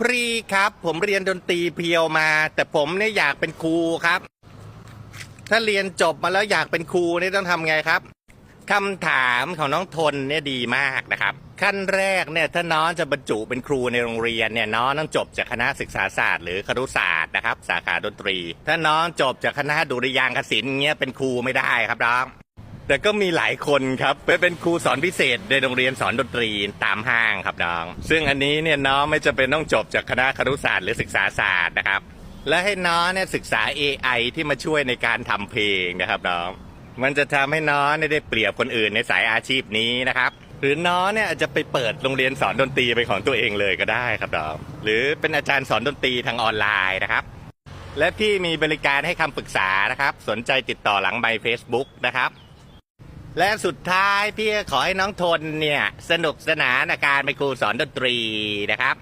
พรีครับ ผมเรียนดนตรีเพียวมา แต่ผมเนี่ยอยากเป็นครูครับ ถ้าเรียนจบมาแล้วอยากเป็นครูนี่ต้องทำไงครับคำถามของน้องทนเนี่ยดีมากนะครับ ขั้นแรกเนี่ยถ้าน้องจะบรรจุเป็นครูในโรงเรียนเนี่ยน้องต้องจบจากคณะศึกษาศาสตร์หรือครุศาสตร์นะครับ สาขาดนตรี ถ้าน้องจบจากคณะดุริยางคศิลป์เงี้ยเป็นครูไม่ได้ครับน้อง แต่ก็มีหลายคนครับไปเป็นครูสอนพิเศษในโรงเรียนสอนดนตรีตามห้างครับน้อง ซึ่งอันนี้เนี่ยน้องไม่จำเป็นต้องจบจากคณะครุศาสตร์หรือศึกษาศาสตร์นะครับ และให้น้องเนี่ยศึกษา AI ที่มาช่วยในการทำเพลงนะครับน้อง มันจะทำให้น้องได้เปรียบคนอื่นในสายอาชีพนี้นะครับ หรือน้องเนี่ยอาจจะไปเปิดโรงเรียนสอนดนตรีเป็นของตัวเองเลยก็ได้ครับน้อง หรือเป็นอาจารย์สอนดนตรีทางออนไลน์นะครับและพี่มีบริการให้คำปรึกษานะครับ สนใจติดต่อหลังใบ Facebook นะครับ และสุดท้ายพี่ขอให้น้องทนเนี่ย สนุกสนานในการไปครูสอนดนตรีนะครับ